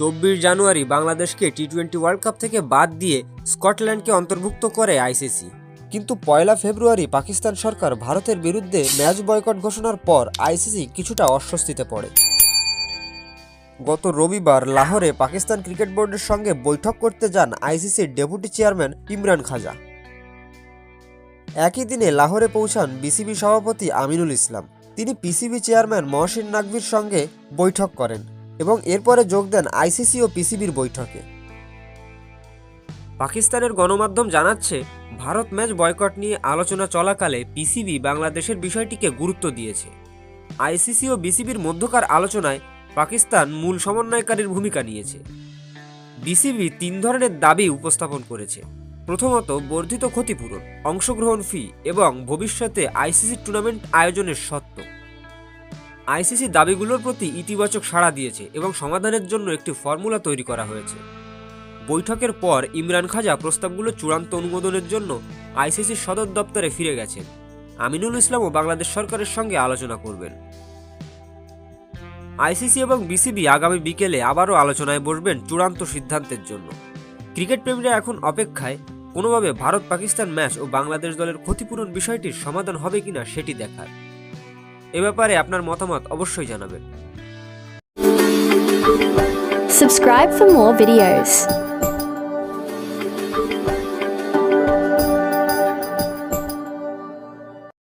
চব্বিশ জানুয়ারি বাংলাদেশকে T twenty world cup থেকে বাদ দিয়ে স্কটল্যান্ডকে অন্তর্ভুক্ত করে আইসিসি। কিন্তু পয়লা ফেব্রুয়ারি পাকিস্তান সরকার ভারতের বিরুদ্ধে ম্যাচ বয়কট ঘোষণার পর আইসিসি কিছুটা অস্বস্তিতে পড়ে। গত রবিবার লাহোরে পাকিস্তান ক্রিকেট বোর্ডের সঙ্গে বৈঠক করতে যান আইসিসির ডেপুটি চেয়ারম্যান ইমরান খাজা। একই দিনে লাহোরে পৌঁছান বিসিবি সভাপতি আমিনুল ইসলাম। তিনি পিসিবি চেয়ারম্যান মহসিন নাকভির সঙ্গে বৈঠক করেন। এবং এরপরে যোগ দেন আইসিসি ও পিসিবির বৈঠকে। পাকিস্তানের গণমাধ্যম জানাচ্ছে, ভারত ম্যাচ বয়কট নিয়ে আলোচনা চলাকালে পিসিবি বাংলাদেশের বিষয়টিকে গুরুত্ব দিয়েছে। আইসিসি ও বিসিবির মধ্যকার আলোচনায় পাকিস্তান মূল সমন্বয়কারীর ভূমিকা নিয়েছে। বিসিবি তিন ধরনের দাবি উপস্থাপন করেছে। প্রথমত, বর্ধিত ক্ষতিপূরণ, অংশগ্রহণ ফি এবং ভবিষ্যতে আইসিসি টুর্নামেন্ট আয়োজনের সত্ত্ব আইসিসি দাবিগুলোর প্রতি ইতিবাচক সাড়া দিয়েছে এবং সমাধানের জন্য একটি ফর্মুলা তৈরি করা হয়েছে। বৈঠকের পর ইমরান খাজা প্রস্তাবগুলো চূড়ান্ত অনুমোদনের জন্য আইসিসির সদর দপ্তরে ফিরে গেছেন। আমিনুল ইসলামও বাংলাদেশ সরকারের সঙ্গে আলোচনা করবেন। আইসিসি এবং বিসিবি আগামী বিকেলে আবারও আলোচনায় বসবেন চূড়ান্ত সিদ্ধান্তের জন্য। ক্রিকেট প্রেমীরা এখন অপেক্ষায়, কোনোভাবে ভারত পাকিস্তান ম্যাচ ও বাংলাদেশ দলের ক্ষতিপূরণ বিষয়টির সমাধান হবে কিনা সেটি দেখার। এ ব্যাপারে আপনার মতামত অবশ্যই জানাবেন Subscribe for more videos.